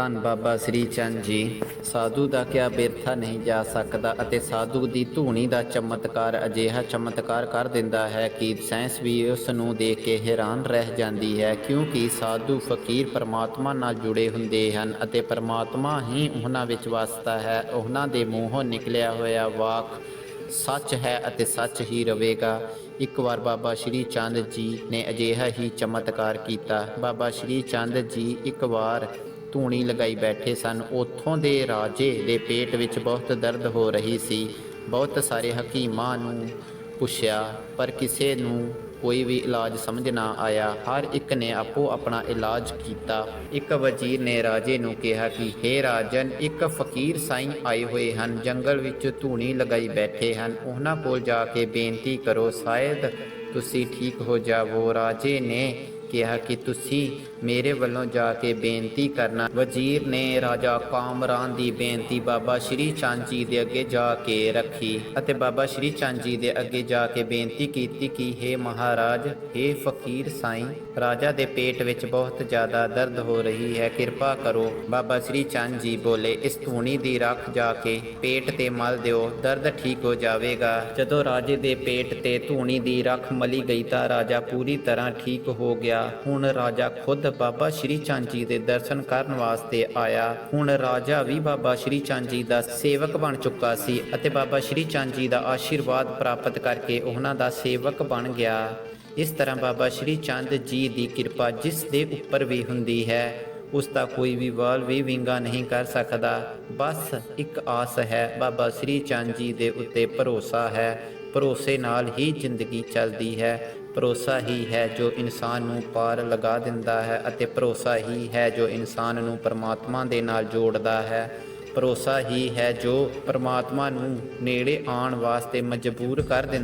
ਧੰਨ ਬਾਬਾ ਸ੍ਰੀ ਚੰਦ ਜੀ। ਸਾਧੂ ਦਾ ਕਿਆ ਬੇਰਥਾ ਨਹੀਂ ਜਾ ਸਕਦਾ ਅਤੇ ਸਾਧੂ ਦੀ ਧੂਣੀ ਦਾ ਚਮਤਕਾਰ ਅਜਿਹਾ ਚਮਤਕਾਰ ਕਰ ਦਿੰਦਾ ਹੈ ਕਿ ਸਾਇੰਸ ਵੀ ਉਸ ਨੂੰ ਦੇਖ ਕੇ ਹੈਰਾਨ ਰਹਿ ਜਾਂਦੀ ਹੈ, ਕਿਉਂਕਿ ਸਾਧੂ ਫਕੀਰ ਪਰਮਾਤਮਾ ਨਾਲ ਜੁੜੇ ਹੁੰਦੇ ਹਨ ਅਤੇ ਪਰਮਾਤਮਾ ਹੀ ਉਹਨਾਂ ਵਿੱਚ ਵਸਦਾ ਹੈ। ਉਹਨਾਂ ਦੇ ਮੂੰਹੋਂ ਨਿਕਲਿਆ ਹੋਇਆ ਵਾਕ ਸੱਚ ਹੈ ਅਤੇ ਸੱਚ ਹੀ ਰਹੇਗਾ। ਇੱਕ ਵਾਰ ਬਾਬਾ ਸ਼੍ਰੀ ਚੰਦ ਜੀ ਨੇ ਅਜਿਹਾ ਹੀ ਚਮਤਕਾਰ ਕੀਤਾ। ਬਾਬਾ ਸ਼੍ਰੀ ਚੰਦ ਜੀ ਇੱਕ ਵਾਰ ਧੂਣੀ ਲਗਾਈ ਬੈਠੇ ਸਨ। ਉੱਥੋਂ ਦੇ ਰਾਜੇ ਦੇ ਪੇਟ ਵਿੱਚ ਬਹੁਤ ਦਰਦ ਹੋ ਰਹੀ ਸੀ। ਬਹੁਤ ਸਾਰੇ ਹਕੀਮਾਂ ਨੂੰ ਪੁੱਛਿਆ, ਪਰ ਕਿਸੇ ਨੂੰ ਕੋਈ ਵੀ ਇਲਾਜ ਸਮਝ ਨਾ ਆਇਆ। ਹਰ ਇੱਕ ਨੇ ਆਪੋ ਆਪਣਾ ਇਲਾਜ ਕੀਤਾ। ਇੱਕ ਵਜ਼ੀਰ ਨੇ ਰਾਜੇ ਨੂੰ ਕਿਹਾ ਕਿ हे ਰਾਜਨ, ਇੱਕ ਫਕੀਰ ਸਾਈਂ ਆਏ ਹੋਏ ਹਨ। ਜੰਗਲ ਵਿੱਚ ਧੂਣੀ ਲਗਾਈ ਬੈਠੇ ਹਨ। ਉਹਨਾਂ ਕੋਲ ਜਾ ਕੇ ਬੇਨਤੀ ਕਰੋ, ਸ਼ਾਇਦ ਤੁਸੀਂ ਠੀਕ ਹੋ ਜਾਵੋ। ਰਾਜੇ ਨੇ ਕਿਹਾ ਕਿ ਤੁਸੀਂ ਮੇਰੇ ਵੱਲੋਂ ਜਾ ਕੇ ਬੇਨਤੀ ਕਰਨਾ। ਵਜ਼ੀਰ ਨੇ ਰਾਜਾ ਕਾਮਰਾਨ ਦੀ ਬੇਨਤੀ ਬਾਬਾ ਸ਼੍ਰੀ ਚੰਦ ਜੀ ਦੇ ਅੱਗੇ ਜਾ ਕੇ ਰੱਖੀ ਅਤੇ ਬਾਬਾ ਸ਼੍ਰੀ ਚੰਦ ਜੀ ਦੇ ਅੱਗੇ ਜਾ ਕੇ ਬੇਨਤੀ ਕੀਤੀ ਕਿ हे ਮਹਾਰਾਜ हे ਫਕੀਰ ਸਾਈਂ, ਰਾਜਾ ਦੇ ਪੇਟ ਵਿੱਚ ਬਹੁਤ ਜ਼ਿਆਦਾ ਦਰਦ ਹੋ ਰਹੀ ਹੈ, ਕਿਰਪਾ ਕਰੋ। ਬਾਬਾ ਸ਼੍ਰੀ ਚੰਦ ਜੀ ਬੋਲੇ, ਇਸ ਧੂਣੀ ਦੀ ਰੱਖ ਜਾ ਕੇ ਪੇਟ ਤੇ ਮਲ ਦਿਓ, ਦਰਦ ਠੀਕ ਹੋ ਜਾਵੇਗਾ। ਜਦੋਂ ਰਾਜੇ ਦੇ ਪੇਟ ਤੇ ਧੂਣੀ ਦੀ ਰੱਖ ਮਲੀ ਗਈ ਤਾਂ ਰਾਜਾ ਪੂਰੀ ਤਰ੍ਹਾਂ ਠੀਕ ਹੋ ਗਿਆ। ਗਿਆ ਹੁਣ ਰਾਜਾ ਖੁਦ ਬਾਬਾ ਸ਼੍ਰੀ ਚੰਦ ਜੀ ਦੇ ਦਰਸ਼ਨ ਕਰਨ ਵਾਸਤੇ ਆਇਆ। ਹੁਣ ਰਾਜਾ ਵੀ ਬਾਬਾ ਸ਼੍ਰੀ ਚੰਦ ਜੀ ਦਾ ਸੇਵਕ ਬਣ ਚੁੱਕਾ ਸੀ ਅਤੇ ਬਾਬਾ ਸ਼੍ਰੀ ਚੰਦ ਜੀ ਦਾ ਆਸ਼ੀਰਵਾਦ ਪ੍ਰਾਪਤ ਕਰਕੇ ਉਹਨਾਂ ਦਾ ਸੇਵਕ ਬਣ ਗਿਆ। ਇਸ ਤਰ੍ਹਾਂ ਬਾਬਾ ਸ਼੍ਰੀ ਚੰਦ ਜੀ ਦੀ ਕਿਰਪਾ ਜਿਸ ਦੇ ਉੱਪਰ ਵੀ ਹੁੰਦੀ ਹੈ, ਉਸ ਦਾ ਕੋਈ ਵੀ ਵਾਲ ਵੀ ਵਿੰਗਾ ਨਹੀਂ ਕਰ ਸਕਦਾ। ਬਸ ਇੱਕ ਆਸ ਹੈ, ਬਾਬਾ ਸ਼੍ਰੀ ਚੰਦ ਜੀ ਦੇ ਉੱਤੇ ਭਰੋਸਾ ਹੈ ਭਰੋਸੇ ਨਾਲ ਹੀ ਜ਼ਿੰਦਗੀ ਚੱਲਦੀ ਹੈ। ਭਰੋਸਾ ਹੀ ਹੈ ਜੋ ਇਨਸਾਨ ਨੂੰ ਪਾਰ ਲਗਾ ਦਿੰਦਾ ਹੈ ਅਤੇ ਭਰੋਸਾ ਹੀ ਹੈ ਜੋ ਇਨਸਾਨ ਨੂੰ ਪਰਮਾਤਮਾ ਦੇ ਨਾਲ ਜੋੜਦਾ ਹੈ। ਭਰੋਸਾ ਹੀ ਹੈ ਜੋ ਪਰਮਾਤਮਾ ਨੂੰ ਨੇੜੇ ਆਉਣ ਵਾਸਤੇ ਮਜਬੂਰ ਕਰ ਦਿੰਦਾ